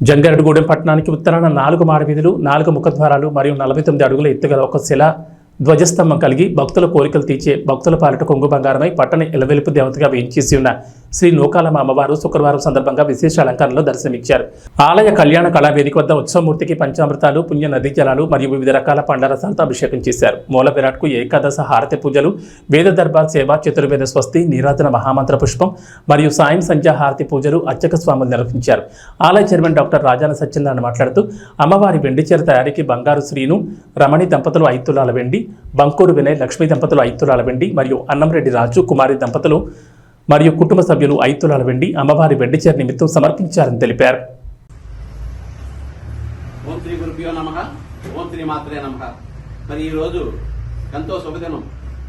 జంగారెడ్డిగూడెం పట్టణానికి ఉత్తరాన నాలుగు మాడవీధులు నాలుగు ముఖద్వారాలు మరియు నలభై తొమ్మిది అడుగుల ఎత్తుగల ఒక శిల ధ్వజస్తంభం కలిగి భక్తుల కోరికలు తీర్చే భక్తుల పాలిట కొంగు బంగారమై పట్టణ ఎలవెలుపు దేవతగా వేయించేసి ఉన్న శ్రీ నూకాలమ్మ అమ్మవారు శుక్రవారం సందర్భంగా విశేష అలంకరణలో దర్శనమిచ్చారు. ఆలయ కళ్యాణ కళావేదిక వద్ద ఉత్సవమూర్తికి పంచామృతాలు పుణ్య నదీ జలాలు మరియు వివిధ రకాల పండరసాలతో అభిషేకం చేశారు. మూల విరాట్కు ఏకాదశ హారతి పూజలు వేద దర్బార్ సేవ చతుర్వేద స్వస్తి నీరాధన మహామంత్ర పుష్పం మరియు సాయం సంధ్యా హారతి పూజలు అర్చక స్వాములు నిర్వహించారు. ఆలయ చైర్మన్ డాక్టర్ రాజాన సత్యనారాయణ మాట్లాడుతూ అమ్మవారి వెండి చీర తయారీకి బంగారు శ్రీను రమణి దంపతులు ఐదు తులాల వెండి బంకూరు వినయ్ లక్ష్మీ దంపతులు ఐదు తులాల వెండి మరియు అన్నంరెడ్డి రాజు కుమారి దంపతులు మరియు కుటుంబ సభ్యులు ఐదు తులాల వెండి అమ్మవారి వెండి చీర నిమిత్తం సమర్పించారని తెలిపారు. ఓం శ్రీ గురుభ్యో నమ. ఓం శ్రీ మాత్రే నమ. మరి ఈ రోజు ఎంతో శుభదినం.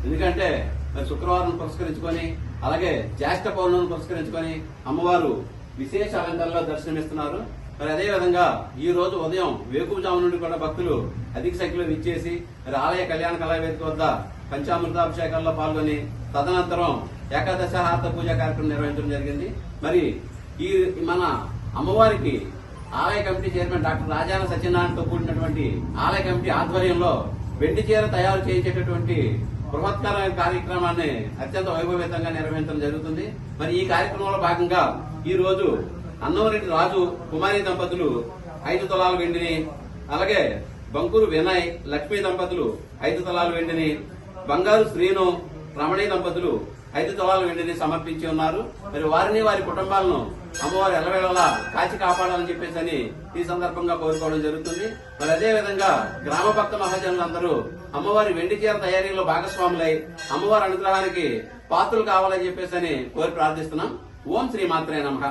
ఎందుకంటే మరి శుక్రవారం పురస్కరించుకొని అలాగే జ్యేష్ఠ పౌర్ణమిని పురస్కరించుకొని అమ్మవారు విశేష అలంకరణలో దర్శనమిస్తున్నారు. మరి అదే విధంగా ఈ రోజు ఉదయం వేకుజాము నుండి కూడా భక్తులు అధిక సంఖ్యలో విచ్చేసి మరి ఆలయ కళ్యాణ కళావేదిక వద్ద పంచామృతాభిషేకాల్లో పాల్గొని తదనంతరం ఏకాదశ హారత పూజ కార్యక్రమం నిర్వహించడం జరిగింది. మరి ఈ మన అమ్మవారికి ఆలయ కమిటీ చైర్మన్ డాక్టర్ రాజాన సత్యనారాయణతో కూడినటువంటి ఆలయ కమిటీ ఆధ్వర్యంలో వెండి చీర తయారు చేయించేటటువంటి బృహత్కరమైన కార్యక్రమాన్ని అత్యంత వైభవేతంగా నిర్వహించడం జరుగుతుంది. మరి ఈ కార్యక్రమంలో భాగంగా ఈ రోజు అన్నవరెడ్డి రాజు కుమారి దంపతులు ఐదు తలాలు వెండిని అలాగే బంకూరు వినయ్ లక్ష్మీ దంపతులు ఐదు తలాలు వెండిని బంగారు శ్రీను రమణి దంపతులు ఐదు తులాల వెండిని సమర్పించి ఉన్నారు. మరి వారిని వారి కుటుంబాలను అమ్మవారు ఎలవేళలా కాచి కాపాడాలని చెప్పేసి అని ఈ సందర్భంగా కోరుకోవడం జరుగుతుంది. మరి అదే విధంగా గ్రామ భక్త మహాజనులందరూ అమ్మవారి వెండి చీర తయారీలో భాగస్వాములై అమ్మవారి అనుగ్రహానికి పాత్రలు కావాలని చెప్పేసి అని కోరి ప్రార్థిస్తున్నాం. ఓం శ్రీ మాత్రే నమః.